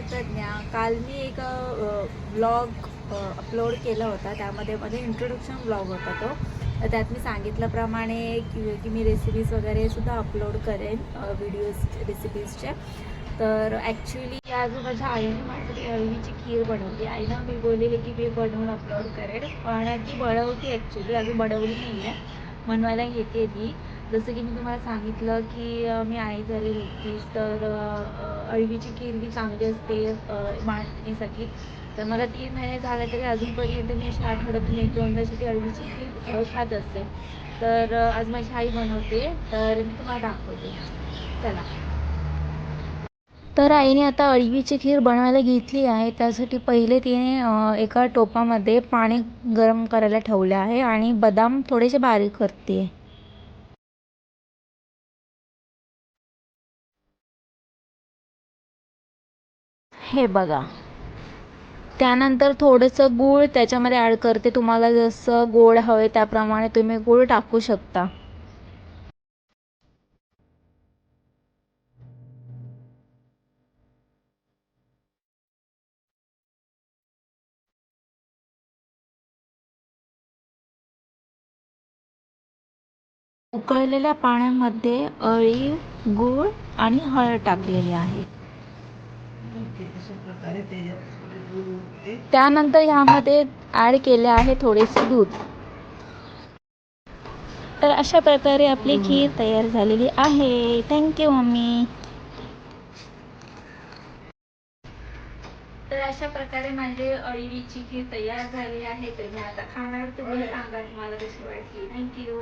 मी प्रज्ञा काल मी एक blog upload केला होता. त्यामध्ये माझे इंट्रोडक्शन ब्लॉग होता तो. तर त्यात मी सांगितल्याप्रमाणे की की मी रेसिपीज वगैरे सुद्धा अपलोड करेन व्हिडिओज रेसिपीजचे तर ॲक्च्युली आज माझ्या आईने माझी अळवीची खीर बनवली. आईनं मी बोललेली की मी बनवून अपलोड करेन. पण ती बनवती ॲक्च्युली अजून बनवली नाही आहे बनवायला घेते ती. जसं की मी तुम्हाला सांगितलं की मी आई झालेली होतीच तर अळवीची खीर ही चांगली असते माणसासाठी. तर मला तीन महिने झाले तरी अजूनपर्यंत मी अशी आठवड्यातून एक दोनदा ती अळवीची खीर खात असते. तर आज माझी आई बनवते तर मी तुम्हाला दाखवते. चला. तर आईने आता अळवीची खीर बनवायला घेतली आहे. त्यासाठी पहिले तिने एका टोपामध्ये पाणी गरम करायला ठेवले आहे आणि बदाम थोडेसे बारीक करते. हे बघा. त्यानंतर थोडंसं गूळ त्याच्यामध्ये ॲड करते. तुम्हाला जसं गोड हवे त्याप्रमाणे तुम्ही गूळ टाकू शकता. उकळलेल्या पाण्यामध्ये अळी गूळ आणि हळद टाकलेली आहे. त्यानंतर ह्यामध्ये ॲड केले आहे थोडेसे दूध. तर अशा प्रकारे आपली खीर तयार झालेली आहे. Thank you mummy. तर अशा प्रकारे माझी अळीची खीर तयार झाली आहे. तर मी आता खाणार तुम्ही सांगा तुम्हाला कशी वाटली. थँक्यू